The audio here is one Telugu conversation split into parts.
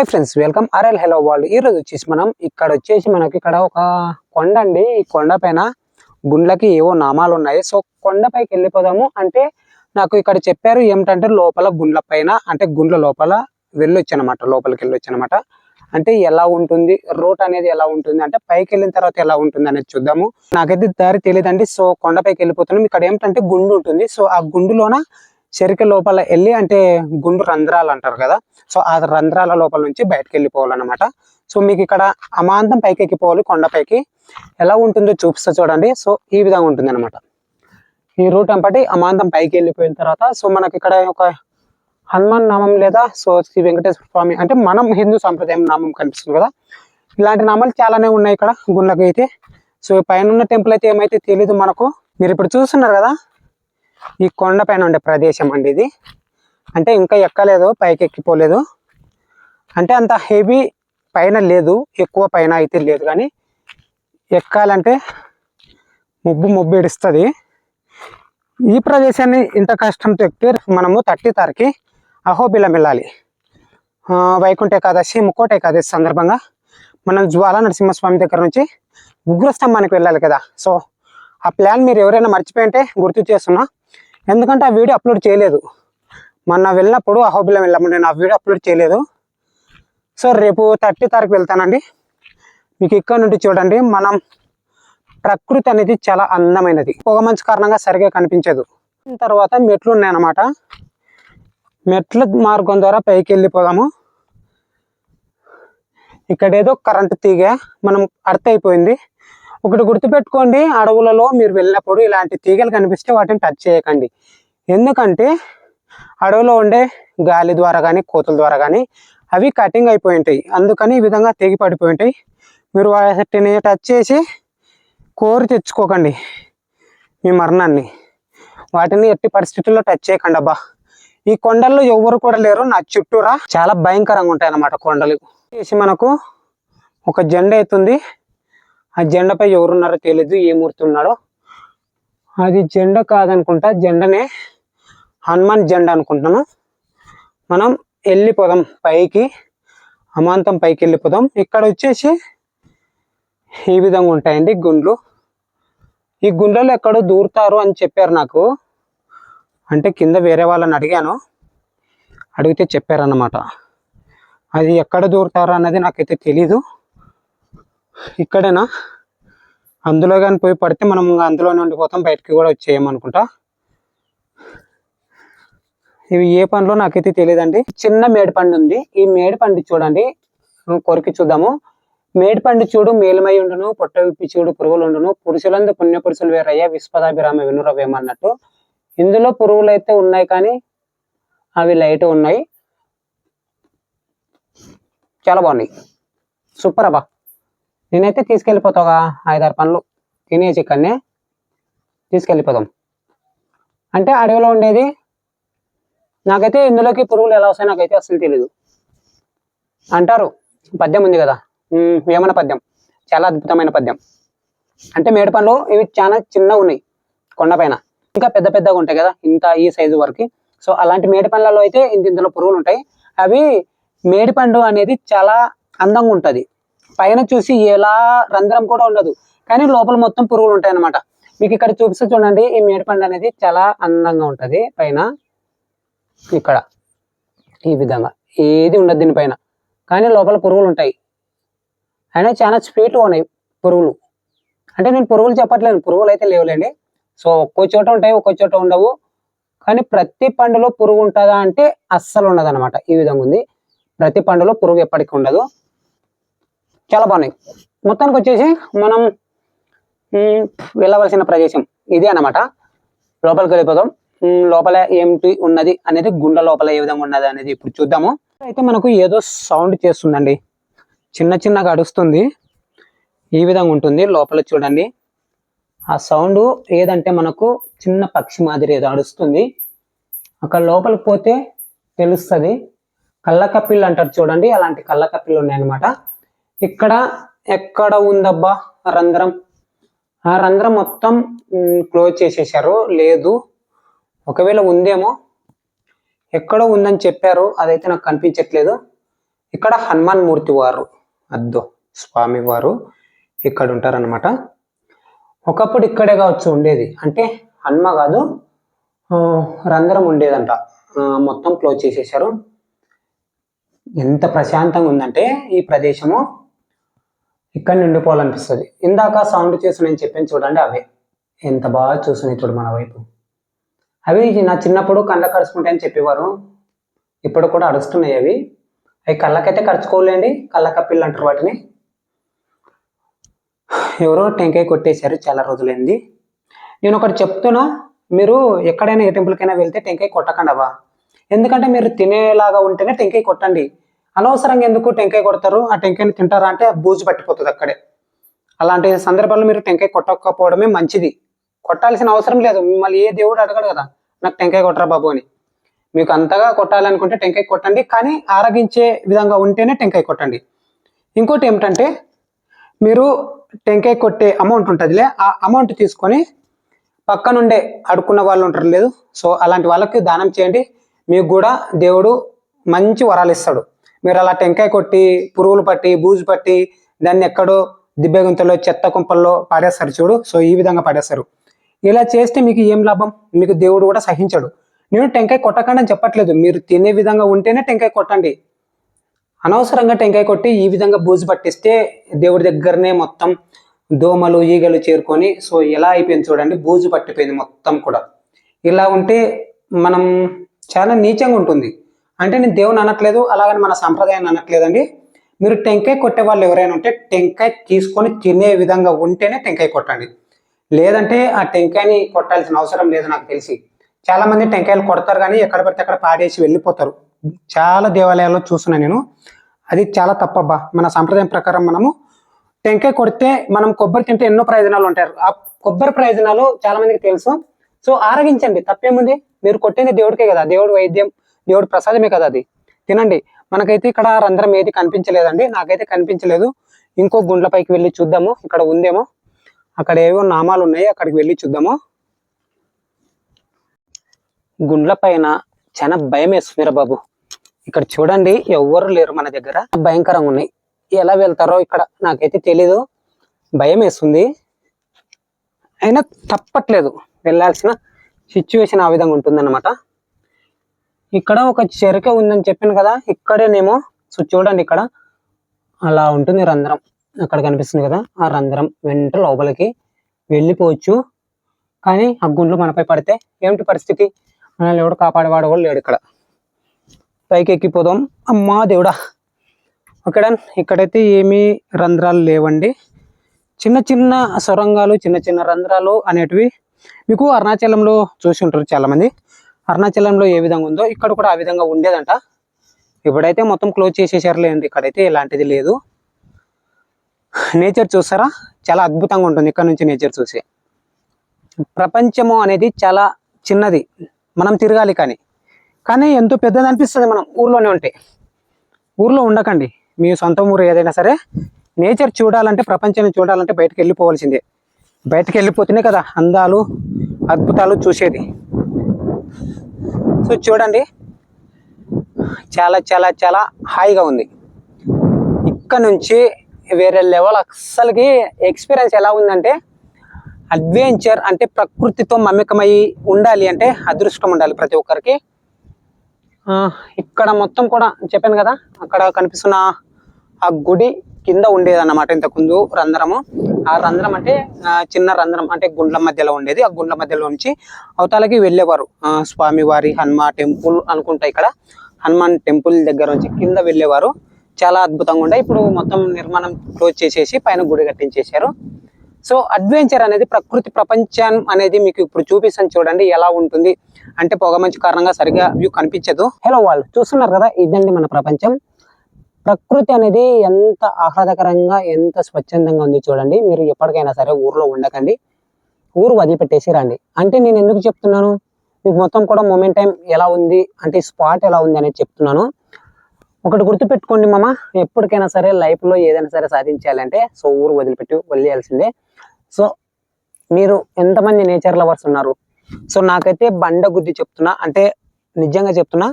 Hi friends welcome RL hello world ఈ రోజు వచ్చేసి మనం ఇక్కడ వచ్చేసి మనకి ఇక్కడ ఒక కొండ అండి. ఈ కొండ పైన గుండ్లకి ఏవో నామాలు ఉన్నాయి. సో కొండపైకి వెళ్ళిపోదాము. అంటే నాకు ఇక్కడ చెప్పారు ఏమిటంటే లోపల గుండ్ల పైన అంటే గుండ్ల లోపల వెళ్ళొచ్చు అనమాట లోపలికి వెళ్ళొచ్చు అనమాట అంటే ఎలా ఉంటుంది రూట్ అనేది ఎలా ఉంటుంది అంటే పైకి వెళ్ళిన తర్వాత ఎలా ఉంటుంది అనేది చూద్దాము. నాకైతే దారి తెలియదండి. సో కొండపైకి వెళ్ళిపోతున్నాం. ఇక్కడ ఏమిటంటే గుండు ఉంటుంది. సో ఆ గుండులోన చెరిక లోపల వెళ్ళి అంటే గుండు రంధ్రాలు అంటారు కదా సో ఆ రంధ్రాల లోపల నుంచి బయటకు వెళ్ళిపోవాలన్నమాట. సో మీకు ఇక్కడ అమాంతం పైకి ఎక్కిపోవాలి కొండపైకి ఎలా ఉంటుందో చూపిస్తా చూడండి. సో ఈ విధంగా ఉంటుంది అనమాట ఈ రూట్ అంపటి అమాంతం పైకి వెళ్ళిపోయిన తర్వాత సో మనకి ఇక్కడ ఒక హనుమాన్ నామం లేదా సో శ్రీ వెంకటేశ్వర స్వామి అంటే మనం హిందూ సాంప్రదాయం నామం కనిపిస్తుంది కదా. ఇలాంటి నామాలు చాలానే ఉన్నాయి ఇక్కడ గుండెకి అయితే. సో పైన ఉన్న టెంపుల్ అయితే ఏమైతే తెలీదు మనకు. మీరు ఇప్పుడు చూస్తున్నారు కదా ఈ కొండ పైన ఉండే ప్రదేశం అండి ఇది. అంటే ఇంకా ఎక్కలేదు పైకి ఎక్కిపోలేదు. అంటే అంత హెవీ పైన లేదు ఎక్కువ పైన అయితే లేదు. కానీ ఎక్కాలంటే ముబ్బు ముబ్బు ఇడుస్తుంది ఈ ప్రదేశాన్ని ఇంత కష్టంతో ఎక్కితే మనము థర్టీ తారీఖు అహోబిలం వెళ్ళాలి. వైకుంఠ ఏకాదశి ముక్కోట ఏకాదశి సందర్భంగా మనం జ్వాల నరసింహస్వామి దగ్గర నుంచి ఉగ్రస్తంభానికి వెళ్ళాలి కదా. సో ఆ ప్లాన్ మీరు ఎవరైనా మర్చిపోయింటే గుర్తు చేస్తున్నా. ఎందుకంటే ఆ వీడియో అప్లోడ్ చేయలేదు. మొన్న వెళ్ళినప్పుడు ఆ హోబీలో వెళ్ళినప్పుడు నేను ఆ వీడియో అప్లోడ్ చేయలేదు. సో రేపు థర్టీ తారీఖు వెళ్తానండి. మీకు ఇక్కడ నుండి చూడండి మనం ప్రకృతి అనేది చాలా అందమైనది. పొగ మంచు కారణంగా సరిగా కనిపించదు. తర్వాత మెట్లు ఉన్నాయన్నమాట. మెట్ల మార్గం ద్వారా పైకి వెళ్ళిపోదాము. ఇక్కడ ఏదో కరెంటు తీగ మనం అర్థ అయిపోయింది ఒకటి గుర్తుపెట్టుకోండి అడవులలో మీరు వెళ్ళినప్పుడు ఇలాంటి తీగలు కనిపిస్తే వాటిని టచ్ చేయకండి. ఎందుకంటే అడవిలో ఉండే గాలి ద్వారా కానీ కోతుల ద్వారా కానీ అవి కటింగ్ అయిపోయి ఉంటాయి. అందుకని ఈ విధంగా తెగి పడిపోయి ఉంటాయి. మీరు వాటిని టచ్ చేసి కోరి తెచ్చుకోకండి మీ మరణాన్ని. వాటిని ఎట్టి పరిస్థితుల్లో టచ్ చేయకండి అబ్బా. ఈ కొండల్లో ఎవరు కూడా లేరు నా చుట్టూరా చాలా భయంకరంగా ఉంటాయి అన్నమాట కొండలు. చేసి మనకు ఒక జెండా అవుతుంది ఆ జెండాపై ఎవరున్నారో తెలియదు ఏ మూర్తి ఉన్నాడో. అది జెండా కాదనుకుంటా జెండనే హనుమాన్ జెండా అనుకుంటున్నాను. మనం వెళ్ళిపోదాం పైకి అమాంతం పైకి వెళ్ళిపోదాం ఇక్కడ వచ్చేసి ఈ విధంగా ఉంటాయండి గుండ్లు. ఈ గుండ్లలో ఎక్కడో దూరుతారు అని చెప్పారు నాకు. అంటే కింద వేరే వాళ్ళని అడిగాను. అడిగితే చెప్పారన్నమాట. అది ఎక్కడ దూరుతారు అన్నది నాకైతే తెలీదు. ఇక్కడేనా? అందులో కానీ పోయి పడితే మనం ఇంకా అందులోనే ఉండిపోతాం బయటకి కూడా వచ్చేయమనుకుంటా? ఇవి ఏ పండ్లో నాకైతే తెలియదండి. చిన్న మేడిపండు ఉంది. ఈ మేడిపండు చూడండి. కొరికి చూద్దాము. మేడిపండు చూడు మేలుమై ఉండును పొట్ట విప్పి చూడు పురుగులు ఉండును. పురుషులందు పుణ్య పురుషులు వేరయ్యా విశ్వదాభిరామ వినురవేమన్నట్టు ఇందులో పురుగులు అయితే ఉన్నాయి కానీ అవి లైట్ ఉన్నాయి. చాలా బాగున్నాయి. సూపర్ అబ్బా. నేనైతే తీసుకెళ్ళిపోతావుగా ఐదారు పనులు తినేసి ఇక్కడనే తీసుకెళ్ళిపోతాం అంటే అడవిలో ఉండేది నాకైతే ఇందులోకి పురుగులు ఎలా వస్తాయి నాకైతే అసలు తెలీదు. అంటారు పద్యం ఉంది కదా. ఉమ్, వేమన పద్యం? చాలా అద్భుతమైన పద్యం. అంటే మేడి పండ్లు ఇవి చాలా చిన్నగా ఉన్నాయి కొండపైన ఇంకా పెద్ద పెద్దగా ఉంటాయి కదా ఇంత ఈ సైజు వరకు. సో అలాంటి మేడి పండ్లలో అయితే ఇంత ఇందులో పురుగులు ఉంటాయి. అవి మేడి పండు అనేది చాలా అందంగా ఉంటుంది. పైన చూసి ఎలా రంధ్రం కూడా ఉండదు. కానీ లోపల మొత్తం పురుగులు ఉంటాయి అన్నమాట మీకు ఇక్కడ చూపిస్తే చూడండి ఈ మేడిపండు అనేది చాలా అందంగా ఉంటుంది. పైన ఇక్కడ ఈ విధంగా ఏది ఉండదు దీనిపైన కానీ లోపల పురుగులు ఉంటాయి. అయినా చాలా స్వీట్గా ఉన్నాయి పురుగులు. అంటే నేను పురుగులు చెప్పట్లేదు పురుగులు అయితే లేవులేండి. సో ఒక్కో చోట ఉంటాయి ఒక్కో చోట ఉండవు. కానీ ప్రతి పండులో పురుగు ఉంటుందా అంటే అస్సలు ఉండదు అనమాట ఈ విధంగా ఉంది. ప్రతి పండులో పురుగు ఎప్పటికీ ఉండదు. చాలా బాగున్నాయి. మొత్తానికి వచ్చేసి మనం వెళ్ళవలసిన ప్రదేశం ఇదే అనమాట లోపలికి వెళ్ళిపోదాం. లోపల ఏంటి ఉన్నది అనేది గుండె లోపల ఏ విధంగా ఉన్నది అనేది ఇప్పుడు చూద్దాము. అయితే మనకు ఏదో సౌండ్ చేస్తుందండి. చిన్న చిన్నగా అడుస్తుంది ఈ విధంగా ఉంటుంది. లోపల చూడండి. ఆ సౌండ్ ఏదంటే మనకు చిన్న పక్షి మాదిరి ఏదో అడుస్తుంది అక్కడ లోపలికి పోతే తెలుస్తుంది. కళ్ళకప్పిళ్ళు అంటారు చూడండి. అలాంటి కళ్ళకప్పిళ్ళు ఉన్నాయన్నమాట. ఇక్కడ ఎక్కడ ఉందబ్బా రంధ్రం? ఆ రంధ్రం మొత్తం క్లోజ్ చేసేసారు లేదు. ఒకవేళ ఉందేమో ఎక్కడో ఉందని చెప్పారు. అదైతే నాకు కనిపించట్లేదు. ఇక్కడ హనుమాన్ మూర్తి వారు అద్దో స్వామి వారు ఇక్కడ ఉంటారనమాట ఒకప్పుడు ఇక్కడే కావచ్చు ఉండేది. అంటే హనుమ కాదు రంధ్రం ఉండేదంట. మొత్తం క్లోజ్ చేసేసారు ఎంత ప్రశాంతంగా ఉందంటే ఈ ప్రదేశము ఇక్కడ నిండిపోవాలనిపిస్తుంది. ఇందాక సౌండ్ చేసి నేను చెప్పాను చూడండి అవే. ఎంత బాగా చూసినాయి చూడు మన వైపు. అవి నా చిన్నప్పుడు కళ్ళ కరుచుకుంటాయని చెప్పేవారు. ఇప్పుడు కూడా అరుస్తున్నాయి అవి. అవి కళ్ళకైతే కరుచుకోలేండి కళ్ళ అంటారు వాటిని. ఎవరో టెంకాయ కొట్టేశారు చాలా రోజులైంది. నేను ఒకటి చెప్తున్నా మీరు ఎక్కడైనా ఏ టెంపుల్కైనా వెళ్తే టెంకాయ కొట్టకండవా ఎందుకంటే మీరు తినేలాగా ఉంటేనే టెంకాయ కొట్టండి. అనవసరంగా ఎందుకు టెంకాయ కొడతారు? ఆ టెంకాయని తింటారా అంటే బూజు పట్టిపోతుంది అక్కడే. అలాంటి సందర్భాల్లో మీరు టెంకాయ కొట్టకపోవడమే మంచిది. కొట్టాల్సిన అవసరం లేదు. మిమ్మల్ని ఏ దేవుడు అడగడు కదా. నాకు టెంకాయ కొట్టరా బాబు అని. మీకు అంతగా కొట్టాలనుకుంటే టెంకాయ కొట్టండి కానీ ఆరగించే విధంగా ఉంటేనే టెంకాయ కొట్టండి. ఇంకోటి ఏమిటంటే మీరు టెంకాయ కొట్టే అమౌంట్ ఉంటుందిలే ఆ అమౌంట్ తీసుకొని పక్కనుండే అడుక్కున్న వాళ్ళు ఉంటారు లేదు. సో అలాంటి వాళ్ళకి దానం చేయండి. మీకు కూడా దేవుడు మంచి వరాలు ఇస్తాడు. మీరు అలా టెంకాయ కొట్టి పురుగులు పట్టి బూజు పట్టి దాన్ని ఎక్కడో దిబ్బె గుంతలో చెత్త కుంపల్లో పాడేస్తారు చూడు. సో ఈ విధంగా పాడేస్తారు ఇలా చేస్తే మీకు ఏం లాభం? మీకు దేవుడు కూడా సహించడు. నేను టెంకాయ కొట్టకండి అని చెప్పట్లేదు. మీరు తినే విధంగా ఉంటేనే టెంకాయ కొట్టండి. అనవసరంగా టెంకాయ కొట్టి ఈ విధంగా బూజు పట్టిస్తే దేవుడి దగ్గరనే మొత్తం దోమలు ఈగలు చేరుకొని సో ఎలా అయిపోయింది చూడండి. బూజు పట్టిపోయింది మొత్తం కూడా. ఇలా ఉంటే మనం చాలా నీచంగా ఉంటుంది. అంటే నేను దేవుని అనట్లేదు అలాగని మన సంప్రదాయాన్ని అనట్లేదండి. మీరు టెంకాయ కొట్టే వాళ్ళు ఎవరైనా ఉంటే టెంకాయ తీసుకొని తినే విధంగా ఉంటేనే టెంకాయ కొట్టండి. లేదంటే ఆ టెంకాయని కొట్టాల్సిన అవసరం లేదు నాకు తెలిసి. చాలామంది టెంకాయలు కొడతారు కానీ ఎక్కడ పడితే అక్కడ పాడేసి వెళ్ళిపోతారు. చాలా దేవాలయాల్లో చూస్తున్నాను నేను. అది చాలా తప్పబ్బా. మన సంప్రదాయం ప్రకారం మనము టెంకాయ కొడితే మనం కొబ్బరి తింటే ఎన్నో ప్రయోజనాలు ఉంటాయి. ఆ కొబ్బరి ప్రయోజనాలు చాలా మందికి తెలుసు. సో ఆరగించండి. తప్పేముంది? మీరు కొట్టింది దేవుడికే కదా. దేవుడు వైద్యం దేవుడు ప్రసాదమే కదా అది. తినండి. మనకైతే ఇక్కడ రంధ్రం ఏది కనిపించలేదండి. నాకైతే కనిపించలేదు. ఇంకో గుండ్లపైకి వెళ్ళి చూద్దాము. ఇక్కడ ఉందేమో. అక్కడ ఏవో నామాలు ఉన్నాయి. అక్కడికి వెళ్ళి చూద్దాము. గుండ్ల పైన చాలా భయం వేస్తుంది బాబు. ఇక్కడ చూడండి. ఎవ్వరు లేరు మన దగ్గర. భయంకరంగా ఉన్నాయి. ఎలా వెళ్తారో ఇక్కడ నాకైతే తెలీదు. భయం వేస్తుంది. అయినా తప్పట్లేదు. వెళ్ళాల్సిన సిచ్యువేషన్ ఆ విధంగా ఉంటుందన్నమాట. ఇక్కడ ఒక చెరక ఉందని చెప్పాను కదా ఇక్కడేనేమో సో చూడండి ఇక్కడ. అలా ఉంటుంది రంధ్రం. అక్కడ కనిపిస్తుంది కదా ఆ రంధ్రం వెంట లోపలికి వెళ్ళిపోవచ్చు. కానీ ఆ గుండ్లు మనపై పడితే ఏమిటి పరిస్థితి? మనల్ని ఎవడు కాపాడేవాడు కూడా లేడు ఇక్కడ. పైకి ఎక్కిపోదాం. అమ్మా దేవుడా! ఇక్కడ ఇక్కడైతే ఏమీ రంధ్రాలు లేవండి. చిన్న చిన్న సొరంగాలు చిన్న చిన్న రంధ్రాలు అనేటివి మీకు అరుణాచలంలో చూసి ఉంటారు చాలామంది. అరుణాచలంలో ఏ విధంగా ఉందో ఇక్కడ కూడా ఆ విధంగా ఉండేదంట. ఇప్పుడైతే మొత్తం క్లోజ్ చేసేసారులేండి ఇక్కడైతే ఇలాంటిది లేదు. నేచర్ చూస్తారా? చాలా అద్భుతంగా ఉంటుంది ఇక్కడ నుంచి నేచర్ చూసి. ప్రపంచము అనేది చాలా చిన్నది. మనం తిరగాలి కానీ. కానీ ఎంతో పెద్దది అనిపిస్తుంది మనం ఊర్లోనే ఉంటే. ఊర్లో ఉండకండి. మీ సొంత ఊరు ఏదైనా సరే నేచర్ చూడాలంటే ప్రపంచాన్ని చూడాలంటే బయటకు వెళ్ళిపోవాల్సిందే. బయటకు వెళ్ళిపోతేనే కదా అందాలు అద్భుతాలు చూసేది. సో చూడండి చాలా చాలా చాలా హాయిగా ఉంది. ఇక్కడ నుంచి వేరే లెవెల్ అస్సలకి ఎక్స్పీరియన్స్ ఎలా ఉందంటే అడ్వెంచర్ అంటే ప్రకృతితో మమ్మకమై ఉండాలి అంటే అదృష్టం ఉండాలి ప్రతి ఒక్కరికి. ఇక్కడ మొత్తం కూడా చెప్పాను కదా అక్కడ కనిపిస్తున్న ఆ గుడి కింద ఉండేది అనమాట ఇంతకుముందు రంధ్రము. ఆ రంధ్రం అంటే చిన్న రంధ్రం అంటే గుండ్ల మధ్యలో ఉండేది. ఆ గుండ్ల మధ్యలో నుంచి అవతలకి వెళ్ళేవారు. స్వామివారి హనుమా టెంపుల్ అనుకుంటా ఇక్కడ. హనుమాన్ టెంపుల్ దగ్గర నుంచి కింద వెళ్ళేవారు. చాలా అద్భుతంగా ఉండే. ఇప్పుడు మొత్తం నిర్మాణం క్లోజ్ చేసేసి పైన గుడి కట్టించేశారు. సో అడ్వెంచర్ అనేది ప్రకృతి ప్రపంచం అనేది మీకు ఇప్పుడు చూపిస్తాను చూడండి ఎలా ఉంటుంది. అంటే పొగ మంచు కారణంగా సరిగా వ్యూ కనిపించదు. హలో వాళ్ళు చూస్తున్నారు కదా ఇదండి మన ప్రపంచం. ప్రకృతి అనేది ఎంత ఆహ్లాదకరంగా ఎంత స్వచ్ఛందంగా ఉంది చూడండి. మీరు ఎప్పటికైనా సరే ఊర్లో ఉండకండి. ఊరు వదిలిపెట్టేసి రండి. అంటే నేను ఎందుకు చెప్తున్నాను? మీకు మొత్తం కూడా మూమెంట్ టైం ఎలా ఉంది? అంటే స్పాట్ ఎలా ఉంది అనేది చెప్తున్నాను. ఒకటి గుర్తుపెట్టుకోండి మామ. ఎప్పటికైనా సరే లైఫ్లో ఏదైనా సరే సాధించాలంటే సో ఊరు వదిలిపెట్టి వెళ్ళాల్సిందే సో మీరు ఎంతమంది నేచర్ లవర్స్ ఉన్నారు? సో నాకైతే బండ గుద్ది చెప్తున్నా. అంటే నిజంగా చెప్తున్నా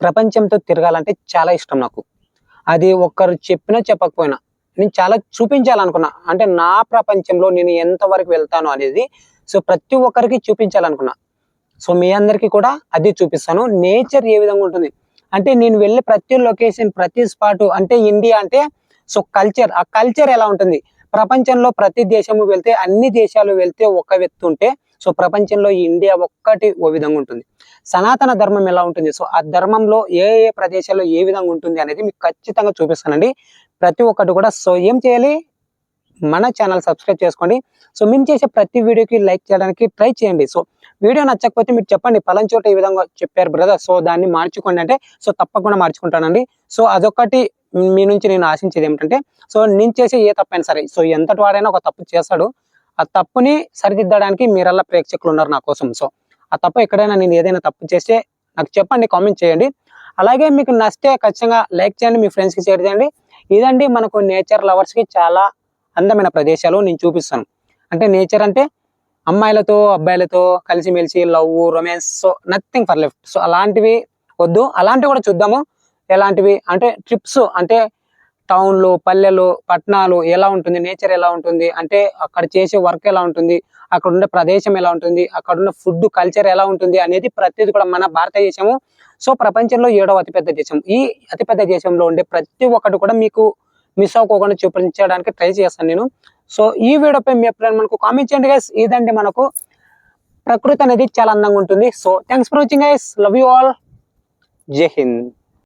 ప్రపంచంతో తిరగాలంటే చాలా ఇష్టం నాకు. అది ఒక్కరు చెప్పినా చెప్పకపోయినా. నేను చాలా చూపించాలనుకున్నా. అంటే నా ప్రపంచంలో నేను ఎంతవరకు వెళ్తాను అనేది సో ప్రతి ఒక్కరికి చూపించాలనుకున్నా. సో మీ అందరికీ కూడా అది చూపిస్తాను. నేచర్ ఏ విధంగా ఉంటుంది? అంటే నేను వెళ్ళే ప్రతి లొకేషన్ ప్రతి స్పాట్ అంటే ఇండియా అంటే సో కల్చర్. ఆ కల్చర్ ఎలా ఉంటుంది? ప్రపంచంలో ప్రతి దేశము వెళ్తే అన్ని దేశాలు వెళ్తే ఒక వ్యక్తి ఉంటే సో ప్రపంచంలో ఈ ఇండియా ఒక్కటి ఓ విధంగా ఉంటుంది. సనాతన ధర్మం ఎలా ఉంటుంది? సో ఆ ధర్మంలో ఏ ఏ ప్రదేశాల్లో ఏ విధంగా ఉంటుంది అనేది మీకు ఖచ్చితంగా చూపిస్తానండి. ప్రతి ఒక్కటి కూడా సో ఏం చేయాలి? మన ఛానల్ సబ్స్క్రైబ్ చేసుకోండి. సో మేము చేసే ప్రతి వీడియోకి లైక్ చేయడానికి ట్రై చేయండి. సో వీడియో నచ్చకపోతే మీరు చెప్పండి పలం చోట ఈ విధంగా చెప్పారు బ్రదర్. సో దాన్ని మార్చుకోండి అంటే సో తప్పకుండా మార్చుకుంటానండి. సో అదొకటి మీ నుంచి నేను ఆశించేది ఏమిటంటే సో నేను చేసే ఏ తప్పైనా సరే సో ఎంతటి వాడైనా ఒక తప్పు చేస్తాడు. ఆ తప్పుని సరిదిద్దడానికి మీరల్లా ప్రేక్షకులు ఉన్నారు నా కోసం. సో ఆ తప్పు ఎక్కడైనా నేను ఏదైనా తప్పు చేస్తే నాకు చెప్పండి కామెంట్ చేయండి. అలాగే మీకు నచ్చితే ఖచ్చితంగా లైక్ చేయండి మీ ఫ్రెండ్స్కి షేర్ చేయండి. ఇదండి మనకు నేచర్ లవర్స్కి చాలా అందమైన ప్రదేశాలు నేను చూపిస్తాను. అంటే నేచర్ అంటే అమ్మాయిలతో అబ్బాయిలతో కలిసిమెలిసి love romance so nothing for left. So అలాంటివి వద్దు. అలాంటివి కూడా చూద్దాము. ఎలాంటివి అంటే ట్రిప్స్ అంటే టౌన్లు పల్లెలు పట్టణాలు ఎలా ఉంటుంది నేచర్ ఎలా ఉంటుంది అంటే అక్కడ చేసే వర్క్ ఎలా ఉంటుంది అక్కడ ఉండే ప్రదేశం ఎలా ఉంటుంది అక్కడ ఉన్న ఫుడ్ కల్చర్ ఎలా ఉంటుంది అనేది ప్రతిది కూడా మన భారతదేశము. సో ప్రపంచంలో ఏడవ అతిపెద్ద దేశం. ఈ అతిపెద్ద దేశంలో ఉండే ప్రతి ఒక్కటి కూడా మీకు మిస్ అవ్వకుండా చూపించడానికి ట్రై చేస్తాను నేను. సో ఈ వీడియోపై మీ అభిప్రాయం మనకు కామెంట్ చేయండి గైస్ ఇదండి మనకు ప్రకృతి అనేది చాలా అందంగా ఉంటుంది. So thanks for watching guys love you all జై హింద్